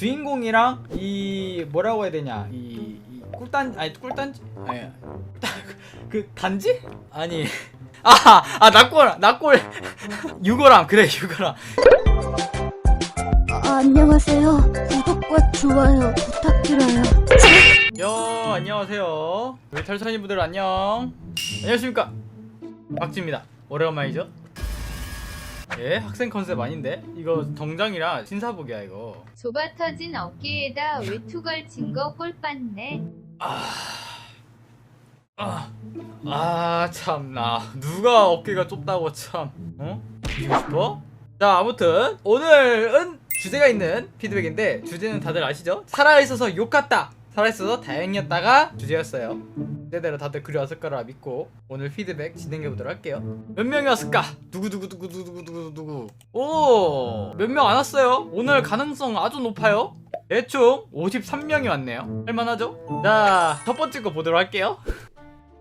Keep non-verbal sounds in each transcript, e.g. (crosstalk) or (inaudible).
주인공이랑 이 뭐라고 해야 되냐? 이, 이 꿀단 아니 꿀단지? 아니 그 단지? 아니. 아아 낙골 낙골. (laughs) 유거람 그래 유거람. 아, 안녕하세요. 구독과 좋아요 부탁드려요. 여 안녕하세요. 우리 털선이 분들 안녕. 안녕하십니까? 박지입니다. 오래간만이죠 예 학생 컨셉 아닌데 이거 정장이라 신사복이야 이거 좁아 터진 어깨에다 외투 걸친 거 꼴봤네. 아, 아, 아 참나 누가 어깨가 좁다고 참 어? 이기고 싶어? 자 아무튼 오늘은 주제가 있는 피드백인데 주제는 다들 아시죠? 살아있어서 욕 같다 살아있어서 다행이었다가 주제였어요. 주제대로 다들 그려왔을 거라 믿고 오늘 피드백 진행해보도록 할게요. 몇 명이 왔을까? 누구누구누구누구누구누구 오 몇 명 안 왔어요? 오늘 가능성 아주 높아요. 대충 53명이 왔네요. 할만하죠? 자 첫 번째 거 보도록 할게요.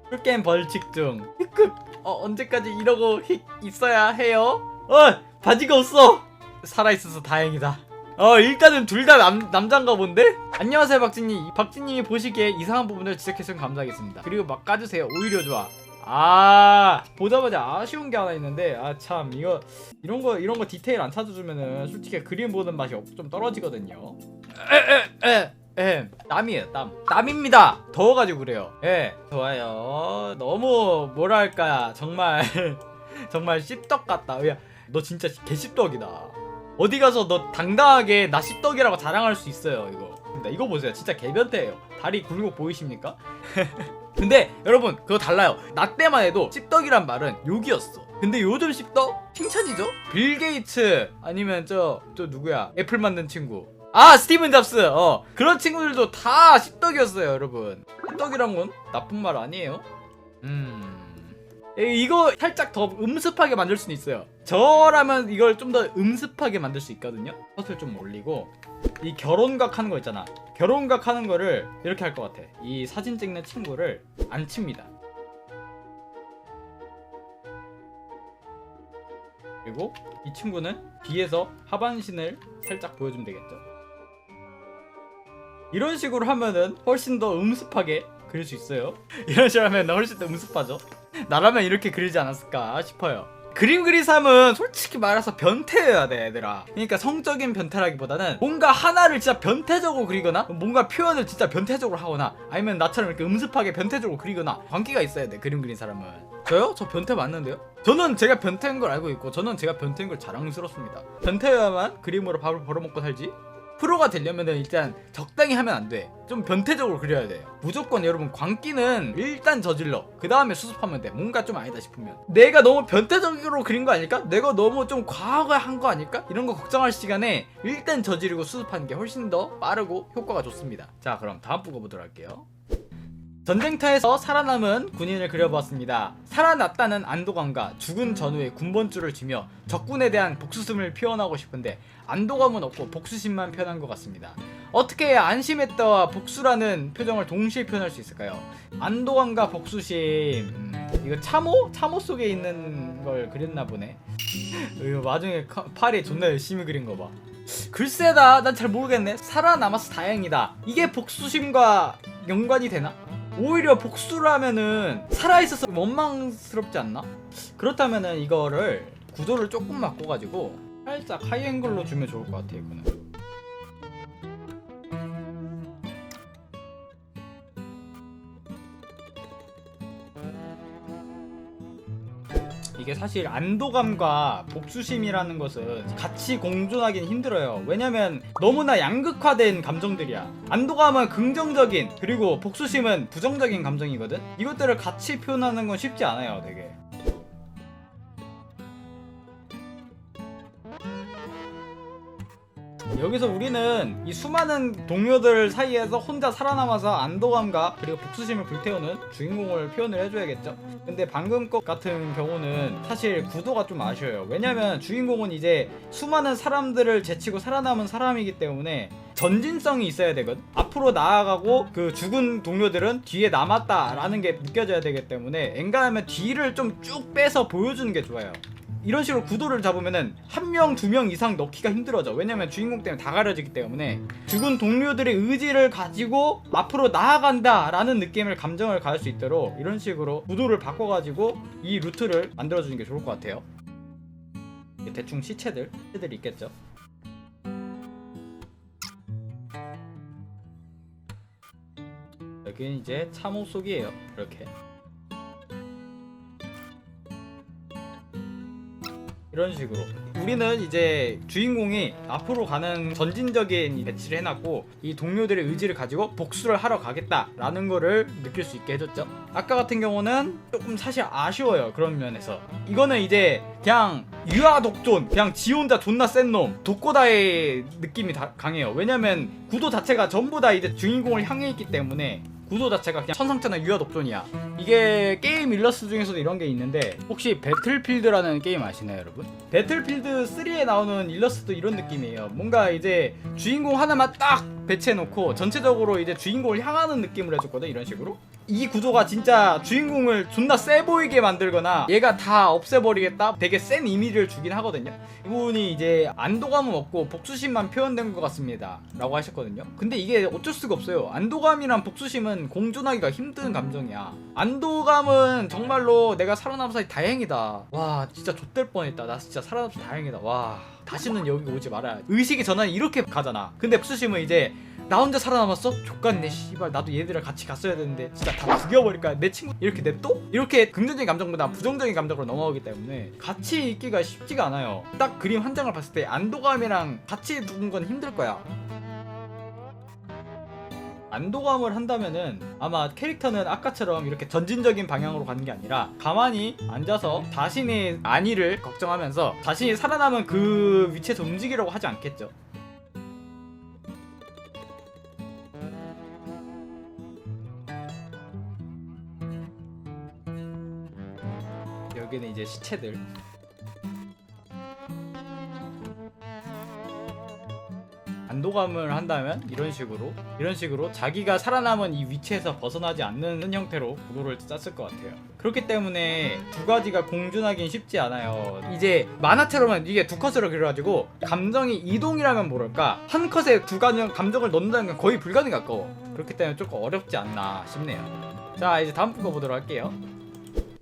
풀게임 벌칙 중. 흑흑 어 언제까지 이러고 휙 있어야 해요? 어 바지가 없어! 살아있어서 다행이다 어 일단은 둘 다 남잔가 본데? 안녕하세요 박진님. 박진님이 보시기에 이상한 부분을 지적해주면 감사하겠습니다. 그리고 막 까주세요. 오히려 좋아. 아 보자마자 아쉬운 게 하나 있는데 아 참 이거 이런 거 이런 거 디테일 안 찾아주면은 솔직히 그림 보는 맛이 없- 좀 떨어지거든요. 에에에 에, 땀이에요 땀. 땀입니다. 더워가지고 그래요. 예. 좋아요. 너무 뭐랄까 정말 (laughs) 정말 씹떡 같다. 야 너 진짜 개씹떡이다 어디 가서 너 당당하게 나 씹떡이라고 자랑할 수 있어요 이거. 이거 보세요. 진짜 개변태예요. 다리 굴곡 보이십니까? (laughs) 근데 여러분 그거 달라요. 나 때만 해도 씹떡이란 말은 욕이었어. 근데 요즘 씹떡 칭찬이죠? 빌 게이츠 아니면 저 저 누구야? 애플 만든 친구. 아 스티븐 잡스. 어. 그런 친구들도 다 씹떡이었어요 여러분. 씹떡이란 건 나쁜 말 아니에요? 음 이- 이거 살짝 더 음습하게 만들 수는 있어요. 저라면 이걸 좀 더 음습하게 만들 수 있거든요. 컷을 좀 올리고 이 결혼각 하는 거 있잖아. 결혼각 하는 거를 이렇게 할 것 같아. 이 사진 찍는 친구를 안 칩니다. 그리고 이 친구는 뒤에서 하반신을 살짝 보여주면 되겠죠. 이런 식으로 하면은 훨씬 더 음습하게 그릴 수 있어요. (laughs) 이런 식으로 하면 훨씬 더 음습하죠 나라면 이렇게 그리지 않았을까 싶어요. 그림 그리 삶은 솔직히 말해서 변태여야 돼 얘들아. 그러니까 성적인 변태라기보다는 뭔가 하나를 진짜 변태적으로 그리거나 뭔가 표현을 진짜 변태적으로 하거나 아니면 나처럼 이렇게 음습하게 변태적으로 그리거나 관계가 있어야 돼 그림 그린 사람은. 저요? 저 변태 맞는데요? 저는 제가 변태인 걸 알고 있고 저는 제가 변태인 걸 자랑스럽습니다. 변태여야만 그림으로 밥을 벌어먹고 살지 프로가 되려면 일단 적당히 하면 안 돼. 좀 변태적으로 그려야 돼. 무조건 여러분 광기는 일단 저질러. 그 다음에 수습하면 돼. 뭔가 좀 아니다 싶으면. 내가 너무 변태적으로 그린 거 아닐까? 내가 너무 좀 과하게 한 거 아닐까? 이런 거 걱정할 시간에 일단 저지르고 수습하는 게 훨씬 더 빠르고 효과가 좋습니다. 자, 그럼 다음 부거 보도록 할게요. 전쟁터에서 살아남은 군인을 그려보았습니다. 살아났다는 안도감과 죽은 전후의 군번줄을 쥐며 적군에 대한 복수심을 표현하고 싶은데 안도감은 없고 복수심만 표현한 것 같습니다. 어떻게 안심했다와 복수라는 표정을 동시에 표현할 수 있을까요? 안도감과 복수심 음, 이거 참호? 참호 속에 있는 걸 그렸나 보네. (laughs) 이거 나중에 카- 팔이 존나 열심히 그린 거 봐. 글쎄다 난 잘 모르겠네 살아남아서 다행이다 이게 복수심과 연관이 되나? 오히려 복수를 하면은 살아있어서 원망스럽지 않나? 그렇다면은 이거를 구도를 조금 바꿔가지고 살짝 하이앵글로 주면 좋을 것 같아 이거는 이게 사실 안도감과 복수심이라는 것은 같이 공존하기는 힘들어요. 왜냐면 너무나 양극화된 감정들이야. 안도감은 긍정적인 그리고 복수심은 부정적인 감정이거든. 이것들을 같이 표현하는 건 쉽지 않아요, 되게. 여기서 우리는 이 수많은 동료들 사이에서 혼자 살아남아서 안도감과 그리고 복수심을 불태우는 주인공을 표현을 해줘야겠죠. 근데 방금 것 같은 경우는 사실 구도가 좀 아쉬워요. 왜냐면 주인공은 이제 수많은 사람들을 제치고 살아남은 사람이기 때문에 전진성이 있어야 되거든. 앞으로 나아가고 그 죽은 동료들은 뒤에 남았다라는 게 느껴져야 되기 때문에 엔간하면 뒤를 좀 쭉 빼서 보여주는 게 좋아요. 이런 식으로 구도를 잡으면은 한 명 두 명 이상 넣기가 힘들어져. 왜냐면 주인공 때문에 다 가려지기 때문에 죽은 동료들의 의지를 가지고 앞으로 나아간다 라는 느낌을 감정을 가질 수 있도록 이런 식으로 구도를 바꿔가지고 이 루트를 만들어주는 게 좋을 것 같아요. 대충 시체들 시체들이 있겠죠? 여기는 이제 참호 속이에요 이렇게 이런 식으로. 우리는 이제 주인공이 앞으로 가는 전진적인 배치를 해놨고 이 동료들의 의지를 가지고 복수를 하러 가겠다라는 거를 느낄 수 있게 해줬죠. 아까 같은 경우는 조금 사실 아쉬워요 그런 면에서. 이거는 이제 그냥 유아 독존 그냥 지 혼자 존나 센 놈 독고다의 느낌이 다 강해요. 왜냐면 구도 자체가 전부 다 이제 주인공을 향해 있기 때문에 구도 자체가 그냥 천상천하 유아 독존이야. 이게 게임 일러스트 중에서도 이런 게 있는데 혹시 배틀필드라는 게임 아시나요 여러분? 배틀필드 3에 나오는 일러스트도 이런 느낌이에요. 뭔가 이제 주인공 하나만 딱 배치해놓고 전체적으로 이제 주인공을 향하는 느낌을 해줬거든 이런 식으로. 이 구조가 진짜 주인공을 존나 세 보이게 만들거나 얘가 다 없애버리겠다? 되게 센 이미지를 주긴 하거든요. 이분이 이제 안도감은 없고 복수심만 표현된 것 같습니다. 라고 하셨거든요. 근데 이게 어쩔 수가 없어요. 안도감이랑 복수심은 공존하기가 힘든 감정이야. 안도감은 정말로 내가 살아남아서 다행이다. 와 진짜 좆될 뻔했다. 나 진짜 살아남아서 다행이다. 와 다시는 여기 오지 말아야 의식의 전환이 이렇게 가잖아. 근데 복수심은 이제 나 혼자 살아남았어? 족같네 씨발. 나도 얘들이랑 같이 갔어야 되는데 진짜 다 죽여버릴 거야 내 친구 이렇게 냅둬? 이렇게 긍정적인 감정보다 부정적인 감정으로 넘어가기 때문에 같이 있기가 쉽지가 않아요. 딱 그림 한 장을 봤을 때 안도감이랑 같이 두는 건 힘들 거야 안도감을 한다면은 아마 캐릭터는 아까처럼 이렇게 전진적인 방향으로 가는 게 아니라 가만히 앉아서 자신의 안위를 걱정하면서 자신이 살아남은 그 위치에서 움직이려고 하지 않겠죠. 여기는 이제 시체들 안도감을 한다면 이런 식으로 이런 식으로 자기가 살아남은 이 위치에서 벗어나지 않는 형태로 구도를 짰을 것 같아요. 그렇기 때문에 두 가지가 공존하긴 쉽지 않아요. 이제 만화처럼은 이게 두 컷으로 그려가지고 감정이 이동이라면 모를까 한 컷에 두 가지 감정을 넣는다는 건 거의 불가능 가까워. 그렇기 때문에 조금 어렵지 않나 싶네요. 자 이제 다음 거 보도록 할게요.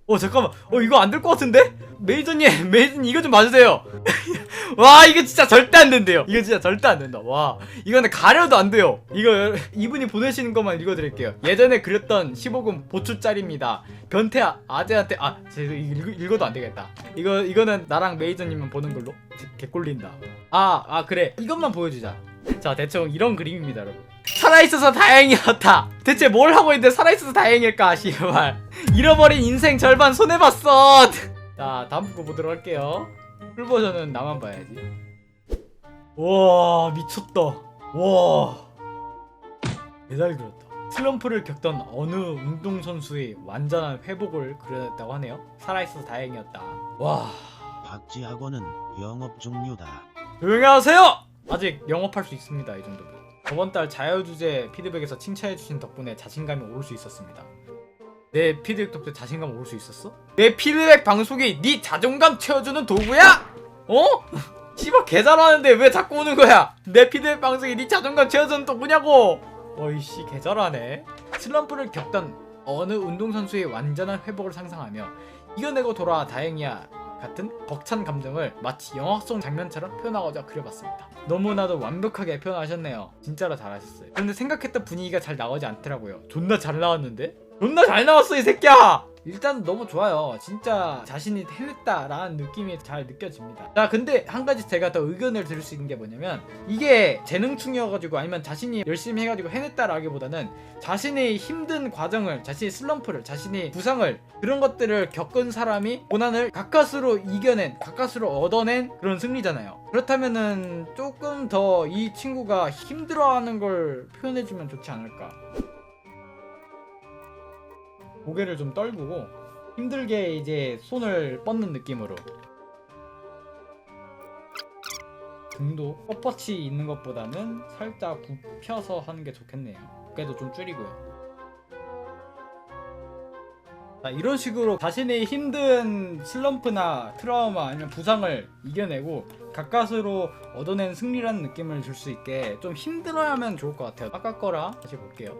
어 잠깐만 어 이거 안 될 것 같은데? 메이저님 메이저님 이거 좀 봐주세요 (laughs) 와 이거 진짜 절대 안 된대요. 이거 진짜 절대 안 된다. 와 이거는 가려도 안 돼요. 이거 이분이 보내시는 것만 읽어드릴게요. 예전에 그렸던 15금 보추짤입니다. 변태 아- 아재한테 아 제가 읽어도 안 되겠다. 이거 이거는 나랑 메이저님만 보는 걸로? 개- 개꼴린다. 아아 그래. 이것만 보여주자. 자 대충 이런 그림입니다 여러분. 살아있어서 다행이었다. 대체 뭘 하고 있는데 살아있어서 다행일까? (laughs) 씨발. 잃어버린 인생 절반 손해봤어. (laughs) 자 다음 거 보도록 할게요 풀 버전은 나만 봐야지. 와 미쳤다. 와. 대달 그렸다. 슬럼프를 겪던 어느 운동선수의 완전한 회복을 그려냈다고 하네요. 살아있어서 다행이었다. 와. 박지학원은 영업 종료다. 조용히 하세요! 아직 영업할 수 있습니다 이 정도면. 저번 달 자유주제 피드백에서 칭찬해주신 덕분에 자신감이 오를 수 있었습니다 내 피드백 덕분에 자신감 오를 수 있었어? 내 피드백 방송이 네 자존감 채워주는 도구야? 어? (laughs) 씨발 개 잘하는데 왜 자꾸 오는 거야? 내 피드백 방송이 네 자존감 채워주는 도구냐고 어이씨 개 잘하네 슬럼프를 겪던 어느 운동선수의 완전한 회복을 상상하며 이겨내고 돌아와 다행이야 같은 벅찬 감정을 마치 영화 속 장면처럼 표현하고자 그려봤습니다. 너무나도 완벽하게 표현하셨네요. 진짜로 잘하셨어요. 그런데 생각했던 분위기가 잘 나오지 않더라고요. 존나 잘 나왔는데? 존나 잘 나왔어 이 새끼야! 일단 너무 좋아요. 진짜 자신이 해냈다라는 느낌이 잘 느껴집니다. 자, 근데 한 가지 제가 더 의견을 드릴 수 있는 게 뭐냐면 이게 재능충이어가지고 아니면 자신이 열심히 해가지고 해냈다라기보다는 자신의 힘든 과정을, 자신의 슬럼프를, 자신의 부상을 그런 것들을 겪은 사람이 고난을 가까스로 이겨낸, 가까스로 얻어낸 그런 승리잖아요. 그렇다면은 조금 더 이 친구가 힘들어하는 걸 표현해주면 좋지 않을까. 고개를 좀 떨구고 힘들게 이제 손을 뻗는 느낌으로 등도 뻣뻣이 있는 것보다는 살짝 굽혀서 하는 게 좋겠네요. 어깨도 좀 줄이고요. 자, 이런 식으로 자신의 힘든 슬럼프나 트라우마 아니면 부상을 이겨내고 가까스로 얻어낸 승리라는 느낌을 줄 수 있게 좀 힘들어야면 좋을 것 같아요. 아까 거랑 다시 볼게요.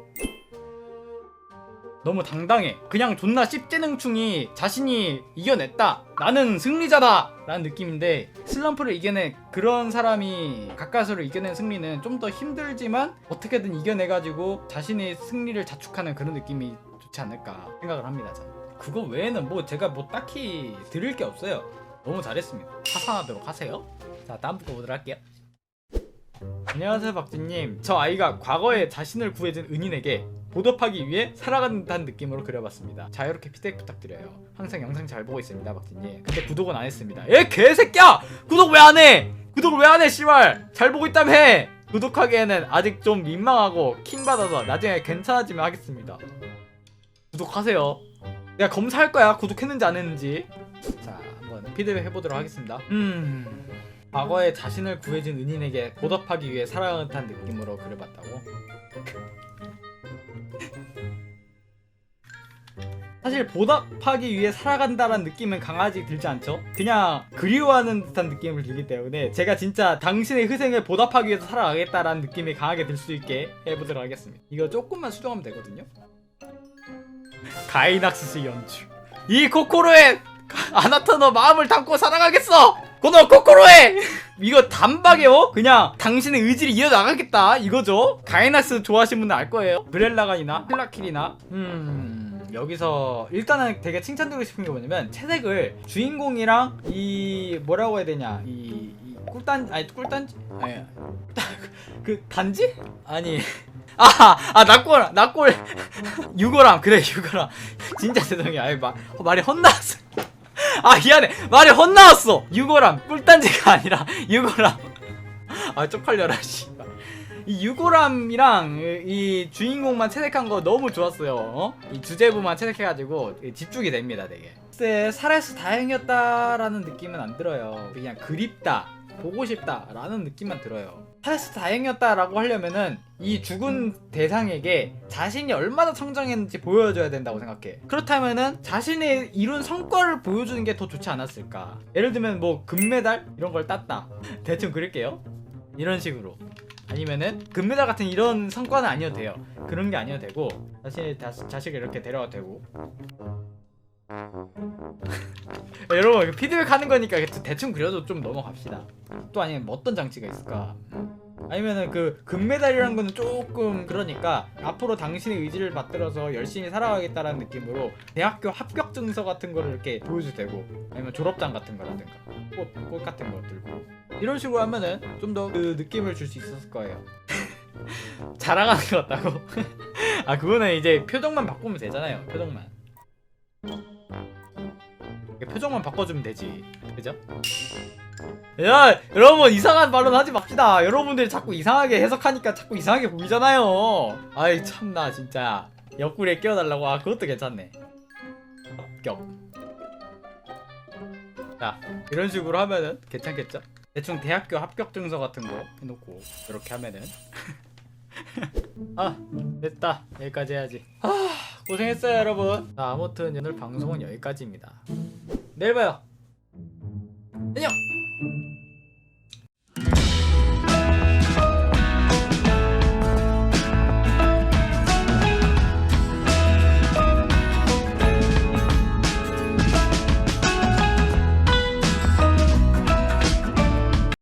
너무 당당해. 그냥 존나 씹재능충이 자신이 이겨냈다. 나는 승리자다. 라는 느낌인데 슬럼프를 이겨낸 그런 사람이 가까스로 이겨낸 승리는 좀 더 힘들지만 어떻게든 이겨내가지고 자신의 승리를 자축하는 그런 느낌이 좋지 않을까 생각을 합니다. 저는. 그거 외에는 뭐 제가 뭐 딱히 드릴 게 없어요. 너무 잘했습니다. 하산하도록 하세요. 자 다음 거 보도록 할게요. 안녕하세요 박진님. 저 아이가 과거에 자신을 구해준 은인에게 보답하기 위해 듯한 느낌으로 그려봤습니다. 자유롭게 피드백 부탁드려요. 항상 영상 잘 보고 있습니다 박진님. 근데 구독은 안 했습니다. 예 개새끼야! 구독 왜 안 해? 구독을 왜안 해? 씨발 잘 보고 있다며! 구독하기에는 아직 좀 민망하고 킹 받아서 나중에 괜찮아지면 하겠습니다. 구독하세요. 내가 검사할 거야. 구독했는지 안 했는지. 자, 한번 피드백 해보도록 하겠습니다. 음. 과거에 자신을 구해준 은인에게 보답하기 위해 살아가는 듯한 느낌으로 그려봤다고. 사실 보답하기 위해 살아간다라는 느낌은 강하지 들지 않죠? 그냥 그리워하는 듯한 느낌을 들기 때문에 제가 진짜 당신의 희생을 보답하기 위해서 살아가겠다라는 느낌이 강하게 들 수 있게 해보도록 하겠습니다. 이거 조금만 수정하면 되거든요. 가이낙스의 연주. 이 코코로의 아나타너 마음을 담고 살아가겠어. 고노 코코로에 이거 단박에요. 그냥 당신의 의지를 이어나가겠다 이거죠. 가이낙스 좋아하시는 분은 알 거예요. 브렐라간이나 힐라킬이나 음. 여기서 일단은 되게 칭찬드리고 싶은 게 뭐냐면 채색을 주인공이랑 이 뭐라고 해야 되냐 이, 이 꿀단 아니 꿀단지 아니 (laughs) 그 단지? 아니. 아 아 (laughs) 낙골 낙골. (laughs) 유거람 그래 유거람. 진짜 죄송해요. 아이 말 말이 헛나왔어. 아 미안해. 말이 헛나왔어. 유거람. 꿀단지가 아니라 유거람. 아 쪽팔려라 씨발 이 유고람이랑 이- 이 주인공만 채색한 거 너무 좋았어요. 어? 이 주제부만 채색해가지고 집중이 됩니다, 되게. 글쎄, 살아서 다행이었다라는 느낌은 안 들어요. 그냥 그립다, 보고 싶다라는 느낌만 들어요. 살아서 다행이었다라고 하려면은 이 죽은 대상에게 자신이 얼마나 성장했는지 보여줘야 된다고 생각해. 그렇다면은 자신의 이룬 성과를 보여주는 게 더 좋지 않았을까. 예를 들면 뭐 금메달 이런 걸 땄다. (laughs) 대충 그릴게요. 이런 식으로. 아니면은 금메달 같은 이런 성과는 아니어도 돼요. 그런 게 아니어도 되고 자신의 자, 자식을 이렇게 데려가도 되고. (laughs) 여러분 피드백 하는 거니까 대충 그려도 좀 넘어갑시다. 또 아니면 뭐 어떤 장치가 있을까? 아니면은 그 금메달이란 거는 조금 그러니까 앞으로 당신의 의지를 받들어서 열심히 살아가겠다라는 느낌으로 대학교 합격 증서 같은 거를 이렇게 보여줘도 되고 아니면 졸업장 같은 거라든가 꽃, 꽃 같은 거 들고 이런 식으로 하면은 좀 더 그 느낌을 줄 수 있었을 거예요. (laughs) 자랑하는 것 같다고? (laughs) 아 그거는 이제 표정만 바꾸면 되잖아요. 표정만. 표정만 바꿔주면 되지. 그죠? 야 여러분 이상한 발언 하지 맙시다. 여러분들이 자꾸 이상하게 해석하니까 자꾸 이상하게 보이잖아요. 아이 참나 진짜 옆구리에 끼워달라고. 아 그것도 괜찮네. 합격. 자 이런 식으로 하면은 괜찮겠죠? 대충 대학교 합격 증서 같은 거 해놓고 이렇게 하면은 (laughs) 아 됐다 여기까지 해야지 아 고생했어요 여러분 자 아무튼 오늘 방송은 여기까지입니다 내일 봐요. 안녕